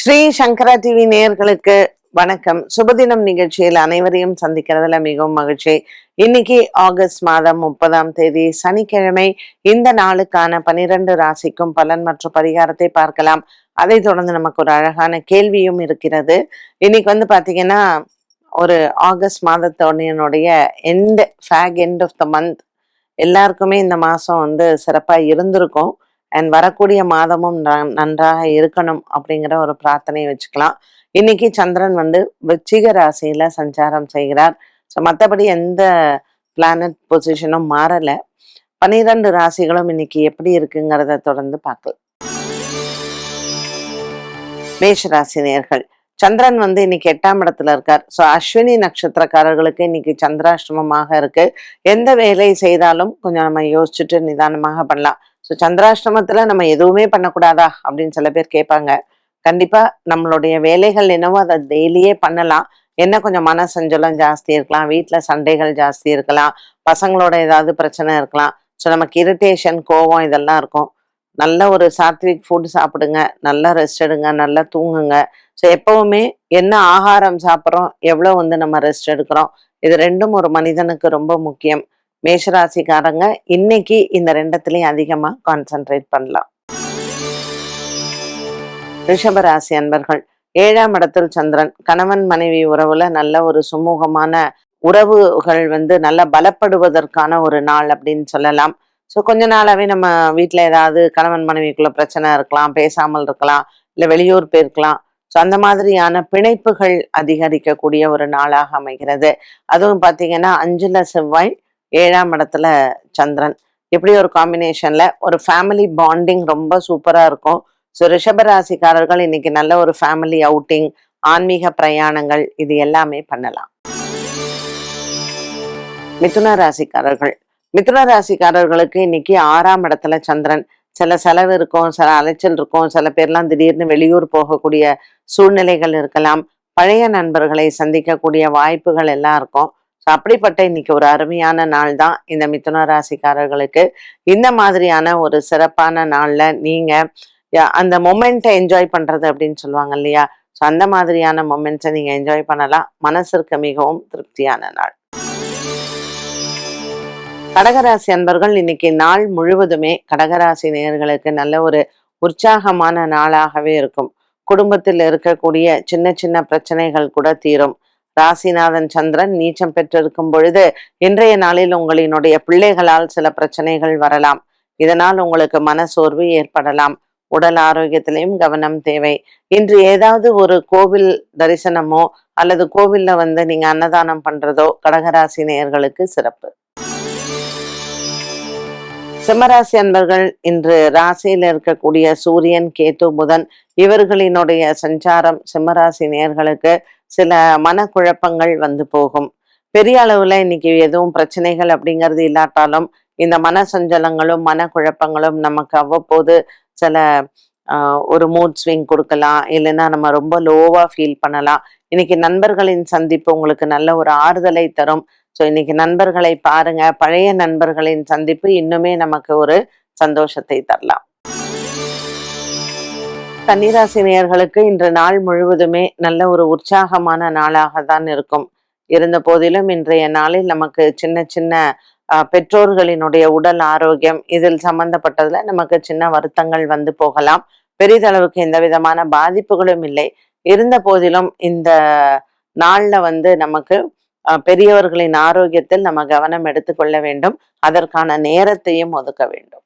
ஸ்ரீ சங்கரா TV நேயர்களுக்கு வணக்கம். சுபதினம் நிகழ்ச்சியில் அனைவரையும் சந்திக்கிறதுல மிகவும் மகிழ்ச்சி. இன்னைக்கு ஆகஸ்ட் மாதம் முப்பதாம் தேதி சனிக்கிழமை இந்த நாளுக்கான பனிரெண்டு ராசிக்கும் பலன் மற்றும் பரிகாரத்தை பார்க்கலாம். அதை தொடர்ந்து நமக்கு ஒரு அழகான கேள்வியும் இருக்கிறது. இன்னைக்கு வந்து பாத்தீங்கன்னா ஒரு August மாதத்தோடைய end fake end of the month எல்லாருக்குமே இந்த மாதம் வந்து சிறப்பாக இருந்திருக்கும். அண்ட் வரக்கூடிய மாதமும் நன்றாக இருக்கணும் அப்படிங்கிற ஒரு பிரார்த்தனையை வச்சுக்கலாம். இன்னைக்கு சந்திரன் வந்து விச்சிக ராசியில சஞ்சாரம் செய்கிறார். ஸோ மற்றபடி எந்த பிளானட் பொசிஷனும் மாறலை. பன்னிரெண்டு ராசிகளும் இன்னைக்கு எப்படி இருக்குங்கிறத தொடர்ந்து பார்க்கலாம். மேஷ ராசி நேர்கள் சந்திரன் வந்து இன்னைக்கு எட்டாம் இடத்துல இருக்கார். ஸோ அஸ்வினி நட்சத்திரக்காரர்களுக்கு இன்னைக்கு சந்திராஷ்டமமாக இருக்கு. எந்த வேலை செய்தாலும் கொஞ்சம் நம்ம யோசிச்சுட்டு நிதானமாக பண்ணலாம். ஸோ சந்திராஷ்டமத்துல நம்ம எதுவுமே பண்ணக்கூடாதா? அப்படின்னு சில பேர் கேட்பாங்க. கண்டிப்பா நம்மளுடைய வேலைகள் என்னவோ அதை டெய்லியே பண்ணலாம். என்ன கொஞ்சம் மன சஞ்சலம் ஜாஸ்தி இருக்கலாம். வீட்டில் சண்டைகள் ஜாஸ்தி இருக்கலாம். பசங்களோட ஏதாவது பிரச்சனை இருக்கலாம். ஸோ நமக்கு இரிட்டேஷன் கோவம் இதெல்லாம் இருக்கும். நல்ல ஒரு சாத்விக் ஃபுட் சாப்பிடுங்க. நல்லா ரெஸ்ட் எடுங்க. நல்லா தூங்குங்க. ஸோ எப்பவுமே என்ன ஆகாரம் சாப்பிட்றோம் எவ்வளோ வந்து நம்ம ரெஸ்ட் எடுக்கிறோம்? இது ரெண்டும் ஒரு மனிதனுக்கு ரொம்ப முக்கியம். மேஷராசிக்காரங்க இன்னைக்கு இந்த ரெண்டத்துலையும் அதிகமா கான்சென்ட்ரேட் பண்ணலாம். ரிஷபராசி அன்பர்கள் ஏழாம் இடத்தில் சந்திரன் கணவன் மனைவி உறவுல நல்ல ஒரு சுமூகமான உறவுகள் வந்து நல்லா பலப்படுவதற்கான ஒரு நாள் அப்படின்னு சொல்லலாம். ஸோ கொஞ்ச நாளாவே நம்ம வீட்டில் ஏதாவது கணவன் மனைவிக்குள்ள பிரச்சனை இருக்கலாம் பேசாமல் இருக்கலாம் இல்லை வெளியூர் போயிருக்கலாம். ஸோ அந்த மாதிரியான பிணைப்புகள் அதிகரிக்கக்கூடிய ஒரு நாளாக அமைகிறது. அதுவும் பார்த்தீங்கன்னா அஞ்சுல செவ்வாய் ஏழாம் இடத்துல சந்திரன். இப்படி ஒரு காம்பினேஷன்ல ஒரு ஃபேமிலி பாண்டிங் ரொம்ப சூப்பரா இருக்கும். ஸோ ரிஷபராசிக்காரர்கள் இன்னைக்கு நல்ல ஒரு ஃபேமிலி அவுட்டிங் ஆன்மீக பிரயாணங்கள் இது எல்லாமே பண்ணலாம். மிதுன ராசிக்காரர்கள். மிதுன ராசிக்காரர்களுக்கு இன்னைக்கு ஆறாம் இடத்துல சந்திரன். சில செலவு இருக்கும் சில அலைச்சல் இருக்கும் சில பேர்லாம் திடீர்னு வெளியூர் போகக்கூடிய சூழ்நிலைகள் இருக்கலாம். பழைய நண்பர்களை சந்திக்கக்கூடிய வாய்ப்புகள் எல்லாம் இருக்கும். அப்படிப்பட்ட இன்னைக்கு ஒரு அருமையான நாள் தான். இந்த மிதுன ராசிக்காரர்களுக்கு இந்த மாதிரியான ஒரு சிறப்பான நாள்ல நீங்க அந்த மொமெண்ட்டை என்ஜாய் பண்றது அப்படின்னு சொல்லுவாங்க இல்லையா? ஸோ அந்த மாதிரியான மொமெண்ட்ஸை நீங்க என்ஜாய் பண்ணலாம். மனசிற்கு மிகவும் திருப்தியான நாள். கடகராசி அன்பர்கள் இன்னைக்கு நாள் முழுவதுமே கடகராசி நேயர்களுக்கு நல்ல ஒரு உற்சாகமான நாளாகவே இருக்கும். குடும்பத்தில் இருக்கக்கூடிய சின்ன சின்ன பிரச்சனைகள் கூட தீரும். ராசிநாதன் சந்திரன் நீச்சம் பெற்றிருக்கும் பொழுது இன்றைய நாளில் உங்களினுடைய பிள்ளைகளால் சில பிரச்சனைகள் வரலாம். இதனால் உங்களுக்கு மன சோர்வு ஏற்படலாம். உடல் ஆரோக்கியத்திலையும் கவனம் தேவை. இன்று ஏதாவது ஒரு கோவில் தரிசனமோ அல்லது கோவில்ல வந்து நீங்க அன்னதானம் பண்றதோ கடகராசி நேயர்களுக்கு சிறப்பு. சிம்மராசி அன்பர்கள் இன்று ராசியில் இருக்கக்கூடிய சூரியன் கேத்து புதன் இவர்களினுடைய சஞ்சாரம் சிம்மராசி நேயர்களுக்கு சில மனக்குழப்பங்கள் வந்து போகும். பெரிய அளவுல இன்னைக்கு எதுவும் பிரச்சனைகள் அப்படிங்கிறது இல்லாட்டாலும் இந்த மன சஞ்சலங்களும் மனக்குழப்பங்களும் நமக்கு அவ்வப்போது சில ஒரு மூட் ஸ்விங் கொடுக்கலாம். இல்லைன்னா நம்ம ரொம்ப லோவா ஃபீல் பண்ணலாம். இன்னைக்கு நண்பர்களின் சந்திப்பு உங்களுக்கு நல்ல ஒரு ஆறுதலை தரும். ஸோ இன்னைக்கு நண்பர்களை பாருங்க. பழைய நண்பர்களின் சந்திப்பு இன்னுமே நமக்கு ஒரு சந்தோஷத்தை தரலாம். கன்னிராசி நேயர்களுக்கு இன்று நாள் முழுவதுமே நல்ல ஒரு உற்சாகமான நாளாக தான் இருக்கும். இருந்த போதிலும் இன்றைய நாளில் நமக்கு சின்ன சின்ன பெற்றோர்களினுடைய உடல் ஆரோக்கியம் இதில் சம்பந்தப்பட்டதுல நமக்கு சின்ன வருத்தங்கள் வந்து போகலாம். பெரிதளவுக்கு எந்த விதமான பாதிப்புகளும் இல்லை. இருந்த போதிலும் இந்த நாள்ல வந்து நமக்கு பெரியவர்களின் ஆரோக்கியத்தில் நம்ம கவனம் எடுத்துக்கொள்ள வேண்டும். அதற்கான நேரத்தையும் ஒதுக்க வேண்டும்.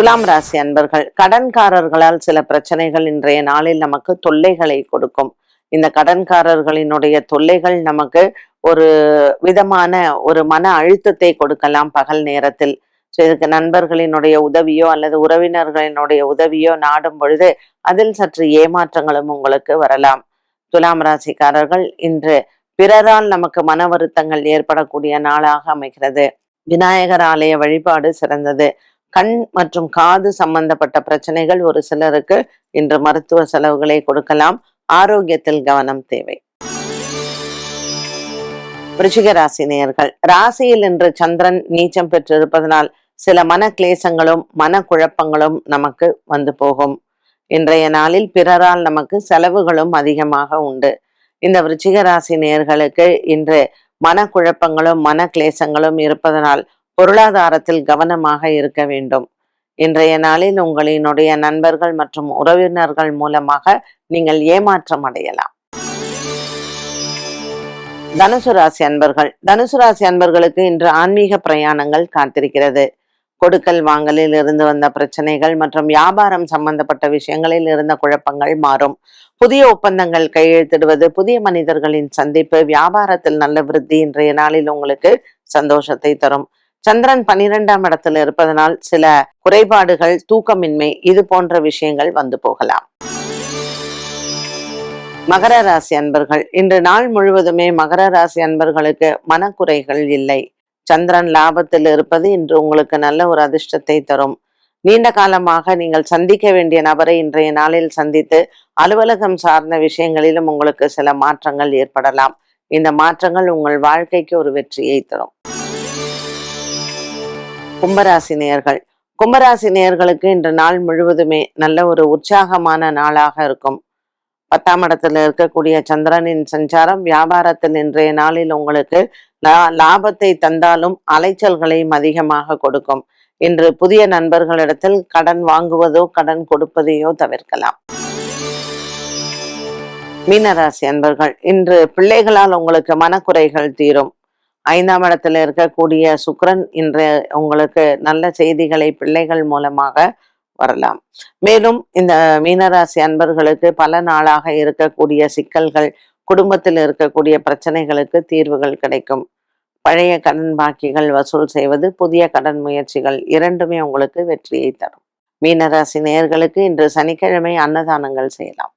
துலாம் ராசி அன்பர்கள் கடன்காரர்களால் சில பிரச்சனைகள் இன்றைய நாளில் நமக்கு தொல்லைகளை கொடுக்கும். இந்த கடன்காரர்களினுடைய தொல்லைகள் நமக்கு ஒரு விதமான ஒரு மன அழுத்தத்தை கொடுக்கலாம் பகல் நேரத்தில். ஸோ இதுக்கு நண்பர்களினுடைய உதவியோ அல்லது உறவினர்களினுடைய உதவியோ நாடும் பொழுது அதில் சற்று ஏமாற்றங்களும் உங்களுக்கு வரலாம். துலாம் ராசிக்காரர்கள் இன்று பிறரால் நமக்கு மன வருத்தங்கள் ஏற்படக்கூடிய நாளாக அமைகிறது. விநாயகர் ஆலய வழிபாடு சிறந்தது. கண் மற்றும் காது சம்பந்தப்பட்ட பிரச்சனைகள் ஒரு சிலருக்கு இன்று மருத்துவ செலவுகளை கொடுக்கலாம். ஆரோக்கியத்தில் கவனம் தேவை. விருச்சிக ராசி நேயர்கள் ராசியில் இன்று சந்திரன் நீச்சம் பெற்றிருப்பதனால் சில மன கிளேசங்களும் மன குழப்பங்களும் நமக்கு வந்து போகும். இன்றைய நாளில் பிறரால் நமக்கு செலவுகளும் அதிகமாக உண்டு. இந்த விருச்சிக ராசி நேயர்களுக்கு இன்று மன குழப்பங்களும் மன கிளேசங்களும் இருப்பதனால் பொருளாதாரத்தில் கவனமாக இருக்க வேண்டும். இன்றைய நாளில் உங்களினுடைய நண்பர்கள் மற்றும் உறவினர்கள் மூலமாக நீங்கள் ஏமாற்றம் அடையலாம். தனுசு ராசி அன்பர்கள். தனுசு ராசி அன்பர்களுக்கு இன்று ஆன்மீக பிரயாணங்கள் காத்திருக்கிறது. கொடுக்கல் வாங்கலில் இருந்து வந்த பிரச்சனைகள் மற்றும் வியாபாரம் சம்பந்தப்பட்ட விஷயங்களில் இருந்த குழப்பங்கள் மாறும். புதிய ஒப்பந்தங்கள் கையெழுத்திடுவது புதிய மனிதர்களின் சந்திப்பு வியாபாரத்தில் நல்ல விருத்தி இன்றைய நாளில் உங்களுக்கு சந்தோஷத்தை தரும். சந்திரன் பனிரெண்டாம் இடத்தில் இருப்பதனால் சில குறைபாடுகள் தூக்கமின்மை இது போன்ற விஷயங்கள் வந்து போகலாம். மகர ராசி அன்பர்கள் இன்று நாள் முழுவதுமே மகர ராசி அன்பர்களுக்கு மனக்குறைகள் இல்லை. சந்திரன் லாபத்தில் இருப்பது இன்று உங்களுக்கு நல்ல ஒரு அதிர்ஷ்டத்தை தரும். நீண்ட காலமாக நீங்கள் சந்திக்க வேண்டிய நபரை இன்றைய நாளில் சந்தித்து அலுவலகம் சார்ந்த விஷயங்களிலும் உங்களுக்கு சில மாற்றங்கள் ஏற்படலாம். இந்த மாற்றங்கள் உங்கள் வாழ்க்கைக்கு ஒரு வெற்றியை தரும். கும்பராசி நேர்கள் கும்பராசி நேயர்களுக்கு இன்று நாள் முழுவதுமே நல்ல ஒரு உற்சாகமான நாளாக இருக்கும். பத்தாம் இடத்துல இருக்கக்கூடிய சந்திரனின் சஞ்சாரம் வியாபாரத்தில் இன்றைய நாளில் உங்களுக்கு லாபத்தை தந்தாலும் அலைச்சல்களையும் அதிகமாக கொடுக்கும். இன்று புதிய நண்பர்களிடத்தில் கடன் வாங்குவதோ கடன் கொடுப்பதையோ தவிர்க்கலாம். மீனராசி அன்பர்கள் இன்று பிள்ளைகளால் உங்களுக்கு மனக்குறைகள் தீரும். ஐந்தாம் இடத்துல இருக்கக்கூடிய சுக்ரன் இன்று உங்களுக்கு நல்ல செய்திகளை பிள்ளைகள் மூலமாக வரலாம். மேலும் இந்த மீனராசி அன்பர்களுக்கு பல நாளாக இருக்கக்கூடிய சிக்கல்கள் குடும்பத்தில் இருக்கக்கூடிய பிரச்சனைகளுக்கு தீர்வுகள் கிடைக்கும். பழைய கடன் பாக்கிகள் வசூல் செய்வது புதிய கடன் முயற்சிகள் இரண்டுமே உங்களுக்கு வெற்றியை தரும். மீனராசி நேயர்களுக்கு இன்று சனிக்கிழமை அன்னதானங்கள் செய்யலாம்.